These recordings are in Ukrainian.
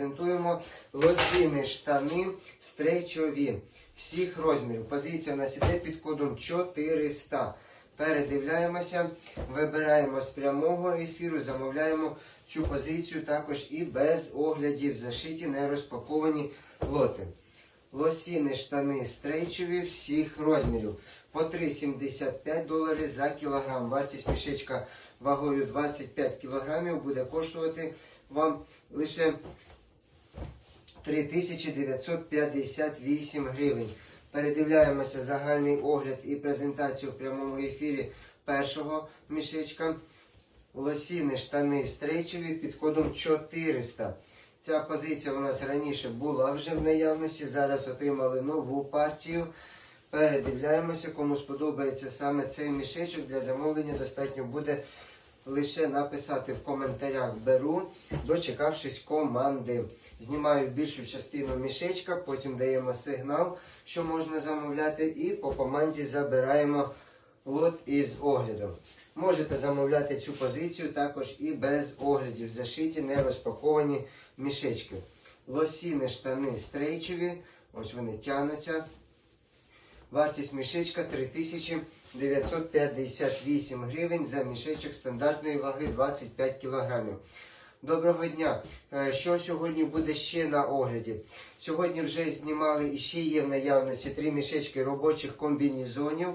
презентуємо лосіни штани стрейчові всіх розмірів. Позиція у нас іде під кодом 400. Передивляємося, вибираємо з прямого ефіру, замовляємо цю позицію також і без оглядів, зашиті, не розпаковані лоти. Лосіни штани стрейчові всіх розмірів. По 3,75 доларів за кілограм. Вартість мішечка вагою 25 кілограмів буде коштувати вам лише 3958 гривень. Передивляємося загальний огляд і презентацію в прямому ефірі першого мішечка. Лосіни штани стрейчові під кодом 400. Ця позиція у нас раніше була вже в наявності. Зараз отримали нову партію. Передивляємося, кому сподобається саме цей мішечок. Для замовлення достатньо буде лише написати в коментарях беру, дочекавшись команди. Знімаю більшу частину мішечка, потім даємо сигнал, що можна замовляти, і по команді забираємо лот із оглядом. Можете замовляти цю позицію також і без оглядів, зашиті, не розпаковані мішечки. Лосіни штани стрейчеві, ось вони тянуться. Вартість мішечка 3958 гривень за мішечок стандартної ваги 25 кг. Доброго дня! Е, Що сьогодні буде ще на огляді? Сьогодні вже знімали і ще є в наявності три мішечки робочих комбінізонів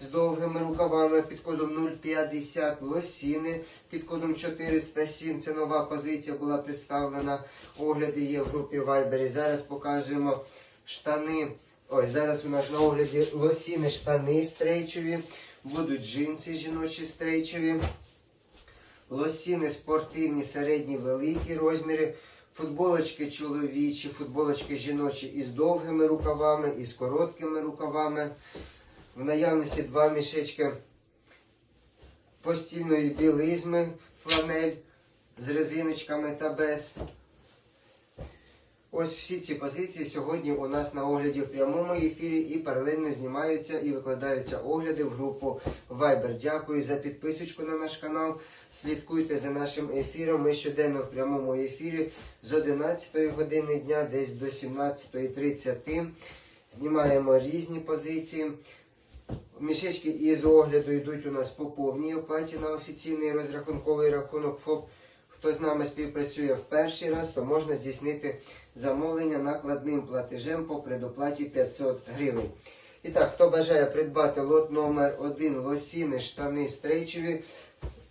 з довгими рукавами під кодом 050 лосіни під кодом 407. Це нова позиція була представлена. Огляди є в групі Viber. Зараз покажемо штани. Ой, зараз у нас на огляді лосіни штани стрейчові, будуть джинси жіночі стрейчові, лосіни спортивні, середні, великі розміри, футболочки чоловічі, футболочки жіночі із довгими рукавами, і з короткими рукавами. В наявності два мішечки постільної білизми, фланель з резиночками та без. Ось всі ці позиції сьогодні у нас на огляді в прямому ефірі і паралельно знімаються і викладаються огляди в групу Viber. Дякую за підписочку на наш канал. Слідкуйте за нашим ефіром. Ми щоденно в прямому ефірі з 11 години дня, десь до 17.30. Знімаємо різні позиції. Мішечки із огляду йдуть у нас по повній оплаті на офіційний розрахунковий рахунок ФОП. Хто з нами співпрацює в перший раз, то можна здійснити замовлення накладним платежем по предоплаті 500 гривень. І так, хто бажає придбати лот номер 1 лосіни, штани стрейчеві,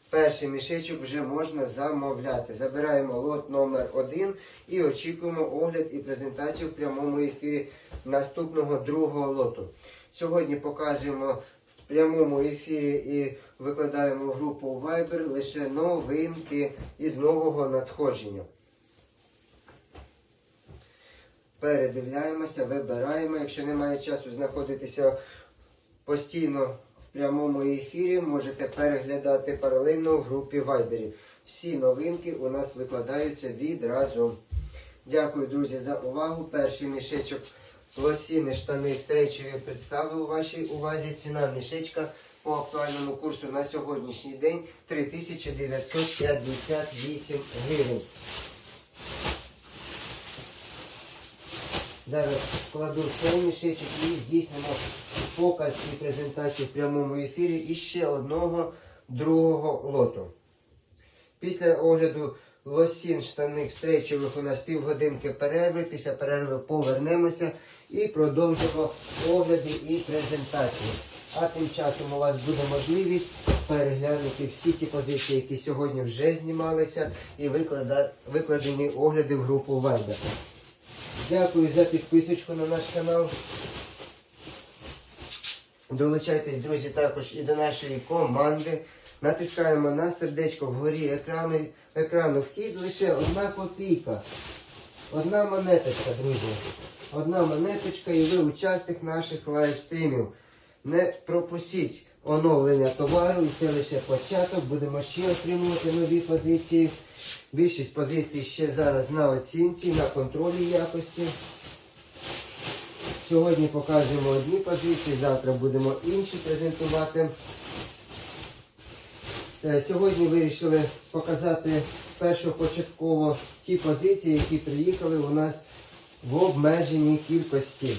перший мішечок вже можна замовляти. Забираємо лот номер 1 і очікуємо огляд і презентацію в прямому ефірі наступного другого лоту. Сьогодні показуємо в прямому ефірі і викладаємо в групу Viber лише новинки із нового надходження. Передивляємося, вибираємо. Якщо немає часу знаходитися постійно в прямому ефірі, можете переглядати паралельно в групі Viber. Всі новинки у нас викладаються відразу. Дякую, друзі, за увагу. Перший мішечок лосіни штани стрейчеві представив у вашій увазі. Ціна мішечка по актуальному курсу на сьогоднішній день 3958 гривень. Зараз складу цей мішечок і здійснимо показ і презентацію в прямому ефірі і ще одного другого лоту. Після огляду лосін штаних стрейчових у нас півгодинки перерви. Після перерви повернемося і продовжимо огляди і презентації. А тим часом у вас буде можливість переглянути всі ті позиції, які сьогодні вже знімалися, і викладені огляди в групу Viber. Дякую за підписочку на наш канал. Долучайтесь, друзі, також і до нашої команди. Натискаємо на сердечко вгорі екрану, екрану вхід лише одна копійка. Одна монеточка, друзі. Одна монеточка і ви учасник наших лайвстрімів. Не пропустіть оновлення товару, і це лише початок. Будемо ще отримувати нові позиції. Більшість позицій ще зараз на оцінці, на контролі якості. Сьогодні показуємо одні позиції, завтра будемо інші презентувати. Е, Сьогодні вирішили показати першопочатково ті позиції, які приїхали у нас в обмеженій кількості.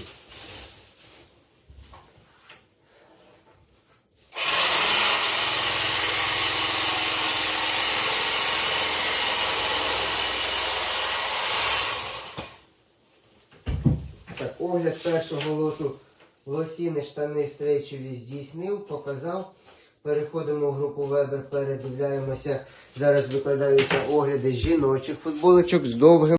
Так, огляд першого лоту лосіни штани стрейчеві здійснив, показав. Переходимо в групу Вебер, передивляємося. Зараз викладаються огляди жіночих футболочок з довгим.